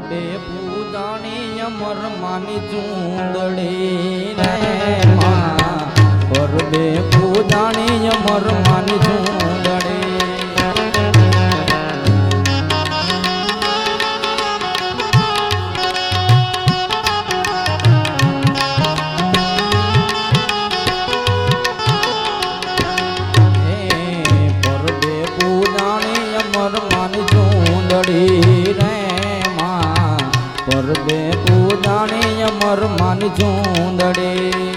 બે પૂજાણી અમર માની ચૂંદડી રે માં. પર બે પૂજાણી અમર માની ચૂંદડી માન ઝૂંદડે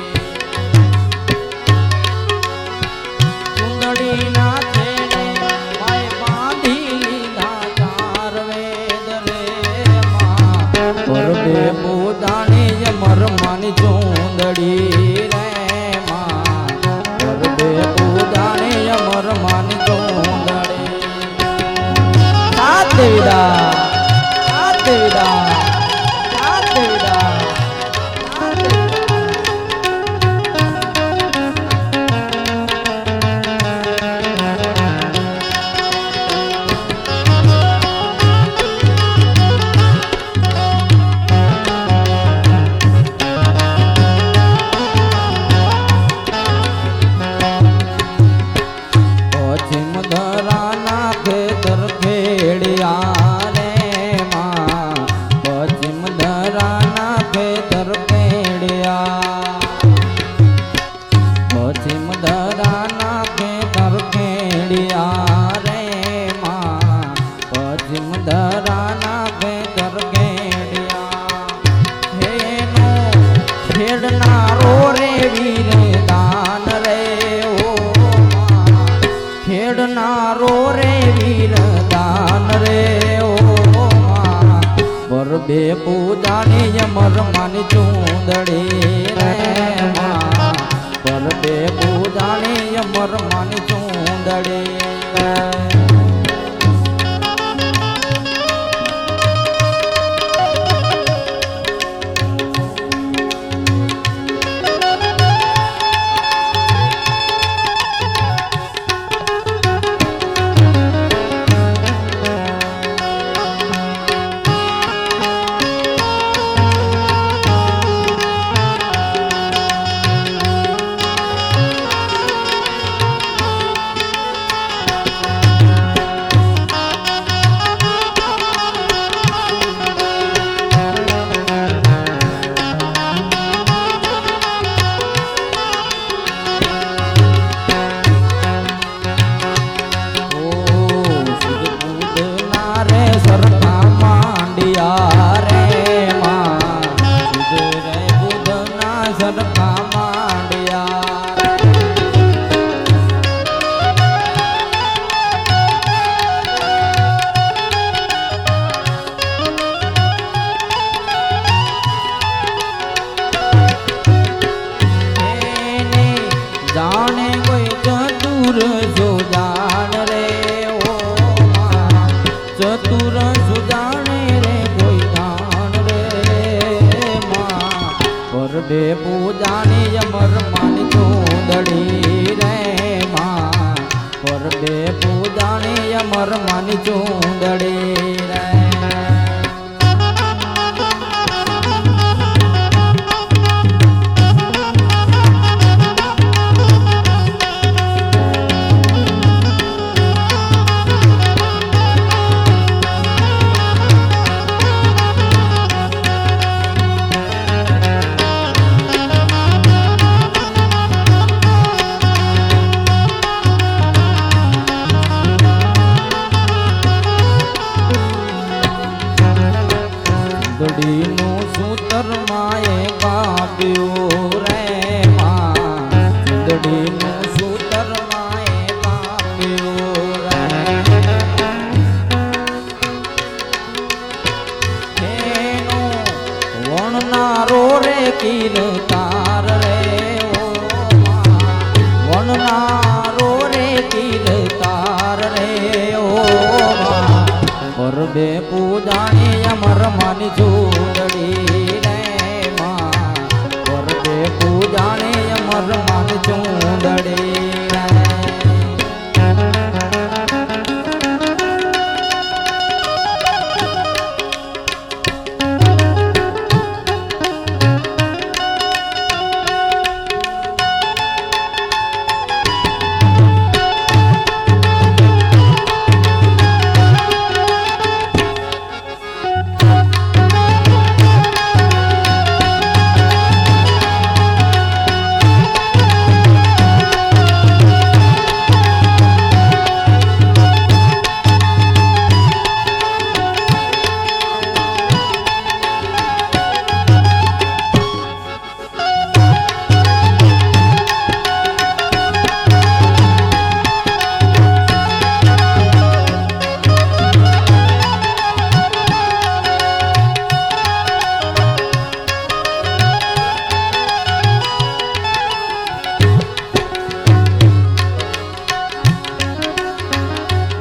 બે પૂજાની અમર માની ચૂંદડી રે પર બે પૂજાની અમર માની ચતુર સુજાણે રે, કોઈ દાન રે માં. પરડે પૂજાને અમર માની ચોદડી રે માં. પરડે પૂજાને અમર માની ચોદડી do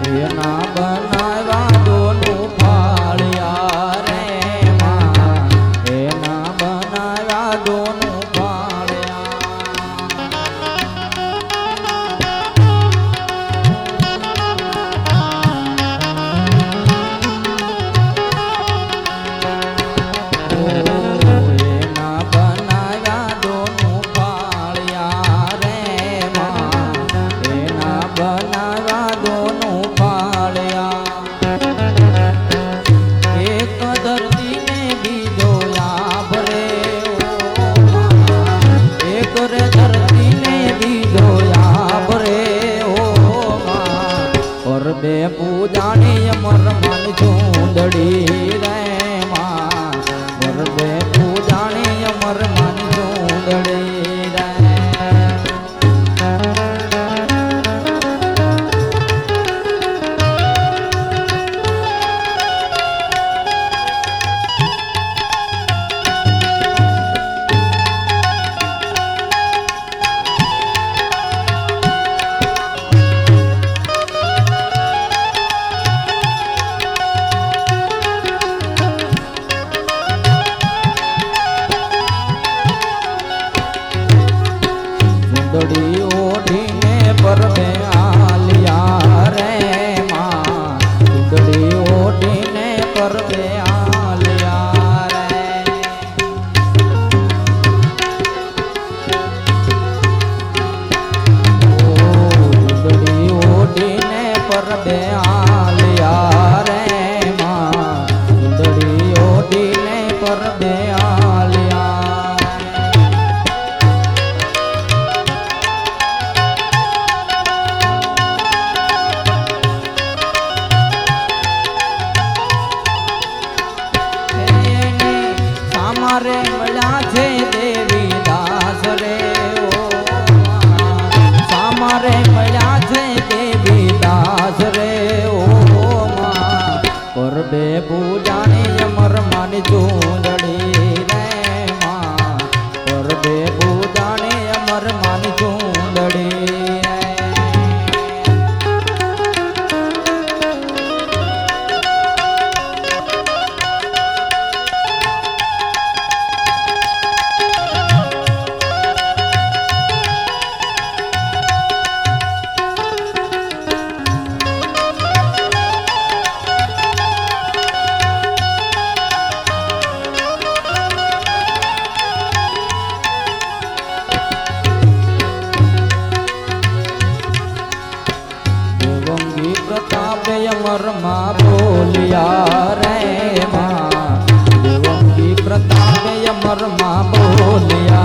એના બન হবে અમરમાં બોલ્યા રે માં. દેવંગી પ્રતાપે અમરમાં બોલ્યા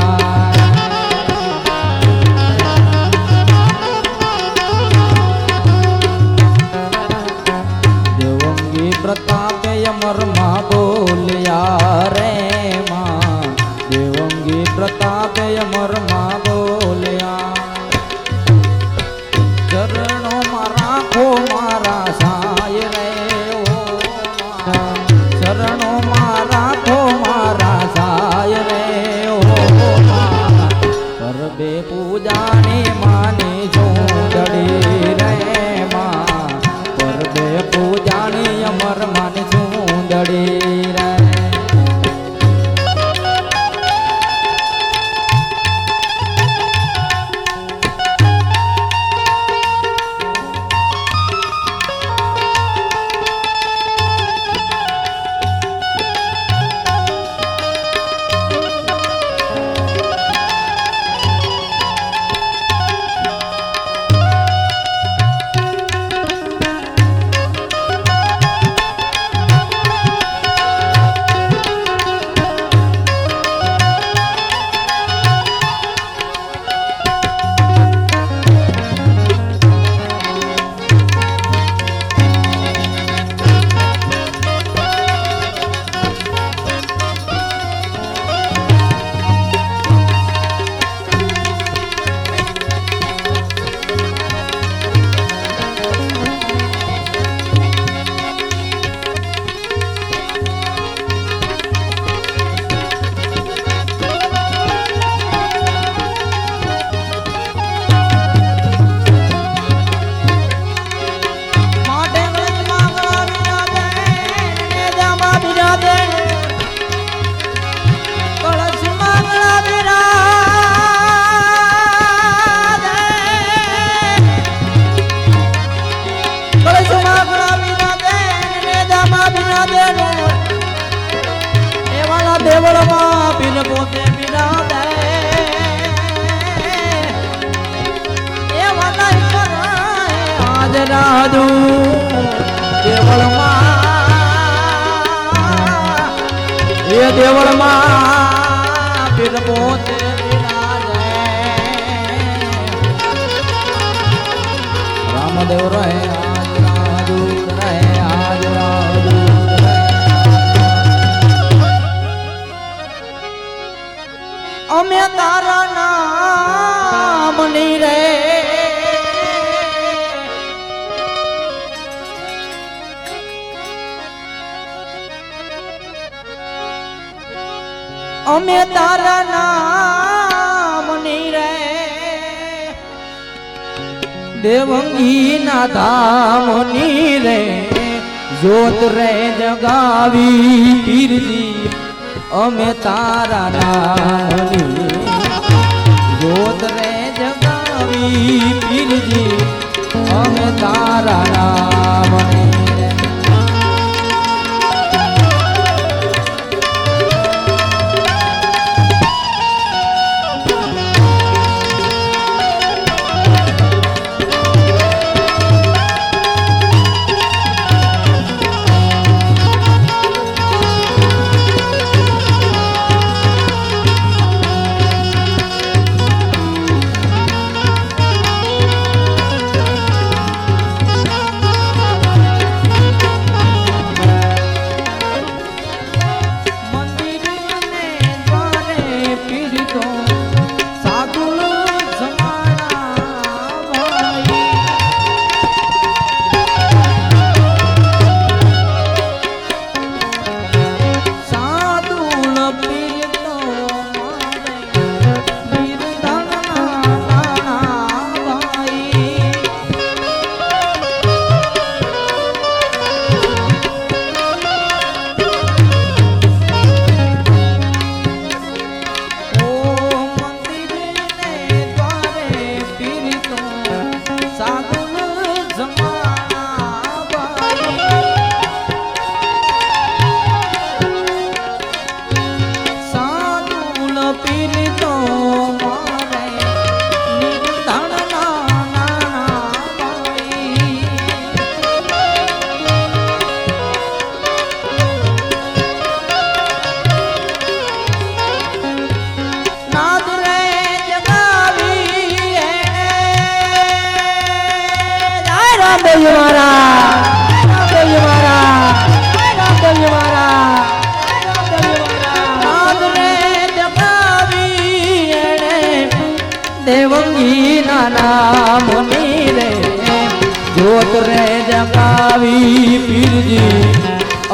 રાધુ, દેવળમાં. એ દેવળમાં પીરમોતે રામદેવ રહે રહે આજ રાધુ અમે તારા નામની રે. અમે તારા નામ નહીં રે. દેવંગી ના ધામની રે. જોત રે જગાવી અમે તારા નામ દેવંગી નાના મુનિ રે. જોત રે જગાવી પીરજી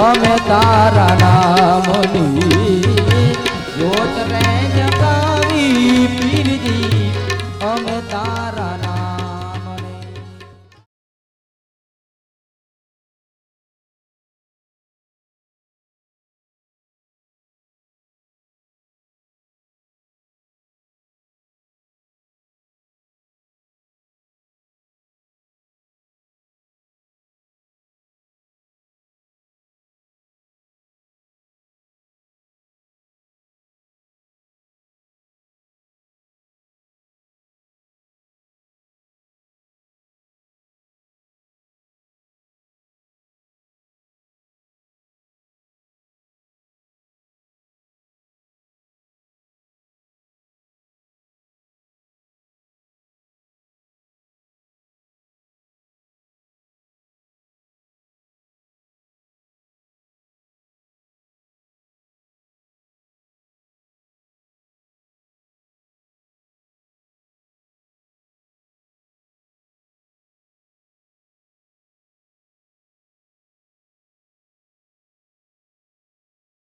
અમે તારા નામની